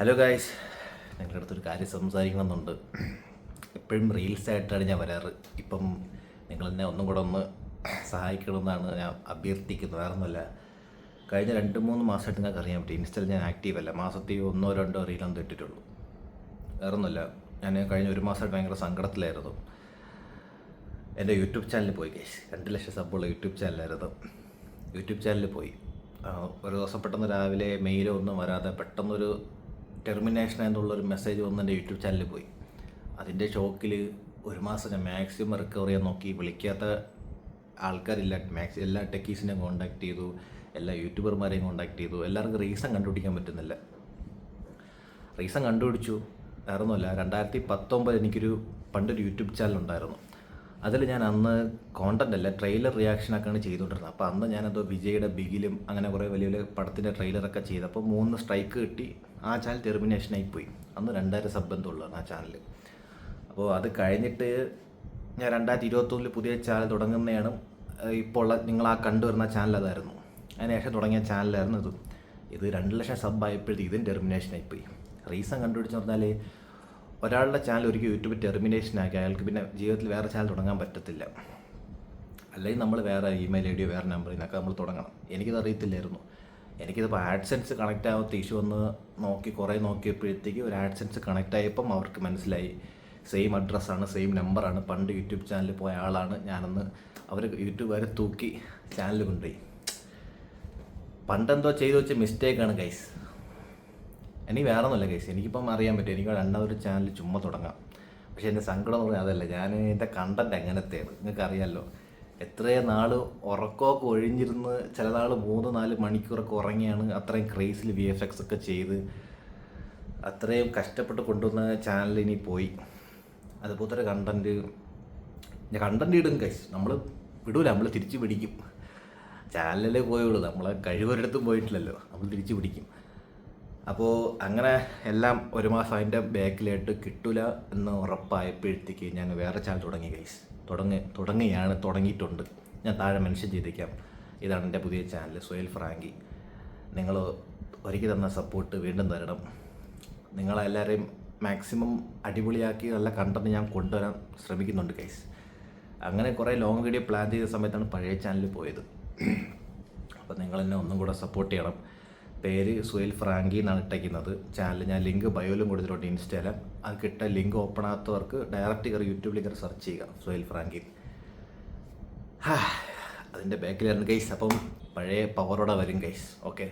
Hello guys നിങ്ങളുടെ അടുത്തൊരു കാര്യം സംസാരിക്കണമെന്നുണ്ട്. എപ്പോഴും റീൽസ് ആയിട്ടാണ് ഞാൻ വരാറ്. ഇപ്പം നിങ്ങൾ എന്നെ ഒന്നും കൂടെ ഒന്ന് സഹായിക്കണമെന്നാണ് ഞാൻ അഭ്യർത്ഥിക്കുന്നത്. വേറെ ഒന്നുമല്ല കഴിഞ്ഞ രണ്ട് മൂന്ന് മാസമായിട്ട് നിങ്ങൾക്ക് അറിയാൻ പറ്റും. ഇൻസ്റ്റയിൽ ഞാൻ ആക്റ്റീവ് അല്ല. മാസത്തിൽ ഒന്നോ രണ്ടോ റീലൊന്നും ഇട്ടിട്ടുള്ളൂ. വേറെ ഒന്നുമല്ല ഞാൻ കഴിഞ്ഞ ഒരു മാസമായിട്ട് ഭയങ്കര സങ്കടത്തിലായിരുന്നു. എന്റെ യൂട്യൂബ് ചാനലിൽ പോയി കേസ് രണ്ട് ലക്ഷം സബ്ബുള്ള യൂട്യൂബ് ചാനലായിരുന്നു. യൂട്യൂബ് ചാനലിൽ പോയി. ഒരു ദിവസം പെട്ടെന്ന് രാവിലെ മെയിലോ ഒന്നും വരാതെ പെട്ടെന്നൊരു ടെർമിനേഷൻ എന്നുള്ളൊരു മെസ്സേജ് വന്ന് എന്റെ യൂട്യൂബ് ചാനലിൽ പോയി. അതിന്റെ ഷോക്കിൽ ഒരു മാസം ഞാൻ മാക്സിമം റിക്കവർ ചെയ്യാൻ നോക്കി. വിളിക്കാത്ത ആൾക്കാരില്ല. മാക്സ് എല്ലാ ടെക്കീസിനെയും കോൺടാക്ട് ചെയ്തു. എല്ലാ യൂട്യൂബർമാരെയും കോൺടാക്ട് ചെയ്തു. എല്ലാവർക്കും റീസൺ കണ്ടുപിടിക്കാൻ പറ്റുന്നില്ല. റീസൺ കണ്ടുപിടിച്ചു. വേറെ ഒന്നുമല്ല രണ്ടായിരത്തി പത്തൊമ്പത് എനിക്കൊരു പണ്ടൊരു യൂട്യൂബ് ചാനൽ ഉണ്ടായിരുന്നു. അതിൽ ഞാൻ അന്ന് കോണ്ടന്റ് അല്ല ട്രെയിലർ റിയാക്ഷനൊക്കെയാണ് ചെയ്തുകൊണ്ടിരുന്നത്. അപ്പോൾ അന്ന് ഞാനെന്തോ വിജയുടെ ബിഗിലും അങ്ങനെ കുറേ വലിയ വലിയ പടത്തിന്റെ ട്രെയിലറൊക്കെ ചെയ്തപ്പോൾ മൂന്ന് സ്ട്രൈക്ക് കിട്ടി. ആ ചാനൽ ടെർമിനേഷനായി പോയി. അന്ന് രണ്ടായിരം സബ് എന്തോള്ളതാണ് ആ ചാനൽ അപ്പോൾ അത് കഴിഞ്ഞിട്ട് ഞാൻ രണ്ടായിരത്തി ഇരുപത്തൊന്നിൽ പുതിയ ചാനൽ തുടങ്ങുന്നതാണ്. ഇപ്പോൾ ഉള്ള നിങ്ങൾ ആ കണ്ടുവരുന്ന ചാനൽ അതായിരുന്നു. അതിനുശേഷം തുടങ്ങിയ ചാനലായിരുന്നു ഇത്. ഇത് രണ്ട് ലക്ഷം സബ് ആയപ്പോഴത്തേക്ക് ഇതും ടെർമിനേഷനായി പോയി. റീസൺ കണ്ടുപിടിച്ച് പറഞ്ഞാൽ ഒരാളുടെ ചാനൽ ഒരിക്കൽ യൂട്യൂബ് ടെർമിനേഷൻ ആക്കി അയാൾക്ക് പിന്നെ ജീവിതത്തിൽ വേറെ ചാനൽ തുടങ്ങാൻ പറ്റത്തില്ല. അല്ലെങ്കിൽ നമ്മൾ വേറെ ഇമെയിൽ ഐ ഡിയോ വേറെ നമ്പറിൽ നിന്നൊക്കെ നമ്മൾ തുടങ്ങണം. എനിക്കത് അറിയത്തില്ലായിരുന്നു. എനിക്കിതിപ്പോൾ ആഡ്സെൻസ് കണക്റ്റ് ആവാത്ത ഇഷ്യൂ ഒന്ന് നോക്കി കുറേ നോക്കിയപ്പോഴത്തേക്ക് ഒരു ആഡ്സെൻസ് കണക്റ്റ് ആയപ്പം അവർക്ക് മനസ്സിലായി. സെയിം അഡ്രസ്സാണ് സെയിം നമ്പറാണ് പണ്ട് യൂട്യൂബ് ചാനലിൽ പോയ ആളാണ്. ഞാനെന്ന് അവർ വരെ തൂക്കി ചാനൽ കൊണ്ടുപോയി. പണ്ടെന്തോ ചെയ്തു വെച്ച മിസ്റ്റേക്കാണ് ഗൈസ് എനിക്ക് വേറെ ഒന്നുമില്ല കേസ് എനിക്കിപ്പം അറിയാൻ പറ്റും. എനിക്ക് രണ്ടാമതൊരു ചാനൽ ചുമ്മാ തുടങ്ങാം. പക്ഷേ എന്റെ സങ്കടം എന്ന് പറഞ്ഞാൽ അതല്ല. ഞാൻ എന്റെ കണ്ടന്റ് എങ്ങനത്തെയാണ്? നിങ്ങൾക്ക് അറിയാമല്ലോ എത്രയും നാൾ ഉറക്കമൊക്കെ ഒഴിഞ്ഞിരുന്ന് ചില നാൾ മൂന്ന് നാല് മണിക്കൂറൊക്കെ ഉറങ്ങിയാണ് അത്രയും ക്രേസിൽ വി എഫ് എക്സ് ഒക്കെ ചെയ്ത് അത്രയും കഷ്ടപ്പെട്ട് കൊണ്ടുവന്ന ചാനൽ ഇനി പോയി. അതുപോലത്തെ കണ്ടന്റ് ഞാൻ കണ്ടന്റ് ഇടും കൈസ് നമ്മൾ വിടൂല. നമ്മൾ തിരിച്ച് പിടിക്കും. ചാനലിലേ പോയുള്ളൂ. നമ്മളെ കഴിവൊരിടത്തും പോയിട്ടില്ലല്ലോ. നമ്മൾ തിരിച്ച് പിടിക്കും. അപ്പോൾ അങ്ങനെ എല്ലാം ഒരു മാസം അതിന്റെ ബാക്കിലായിട്ട് കിട്ടില്ല എന്ന് ഉറപ്പായപ്പോഴത്തേക്ക് ഞാൻ വേറെ ചാനൽ തുടങ്ങി ഗൈസ് തുടങ്ങി തുടങ്ങിയാണ് തുടങ്ങിയിട്ടുണ്ട്. ഞാൻ താഴെ മെൻഷൻ ചെയ്തേക്കാം. ഇതാണ് എന്റെ പുതിയ ചാനൽ സുഹേൽ ഫ്രാങ്കി. നിങ്ങൾ ഒരുക്കി തന്ന സപ്പോർട്ട് വീണ്ടും തരണം. നിങ്ങളെല്ലാവരെയും മാക്സിമം അടിപൊളിയാക്കി നല്ല കണ്ടന്റ് ഞാൻ കൊണ്ടുവരാൻ ശ്രമിക്കുന്നുണ്ട് ഗൈസ് അങ്ങനെ കുറേ ലോങ് വീഡിയോ പ്ലാൻ ചെയ്ത സമയത്താണ് പഴയ ചാനലിൽ പോയത്. അപ്പോൾ നിങ്ങൾ എന്നെ ഒന്നും കൂടെ സപ്പോർട്ട് ചെയ്യണം. പേര് സുഹേൽ ഫ്രാങ്കി എന്നാണ് ഇട്ടേക്കുന്നത്. ചാനൽ ഞാൻ ലിങ്ക് ബയോയിലും കൊടുത്തിട്ടുണ്ട് ഇൻസ്റ്റയിൽ അത് കിട്ട ലിങ്ക് ഓപ്പൺ ആകാത്തവർക്ക് ഡയറക്റ്റ് കയറി യൂട്യൂബിൽ കയറി സെർച്ച് ചെയ്യുക സുഹേൽ ഫ്രാങ്കി. അതിന്റെ ബാക്കിലായിരുന്നു ഗൈസ് അപ്പം പഴയ പവറോടെ വരും ഗൈസ് ഓക്കെ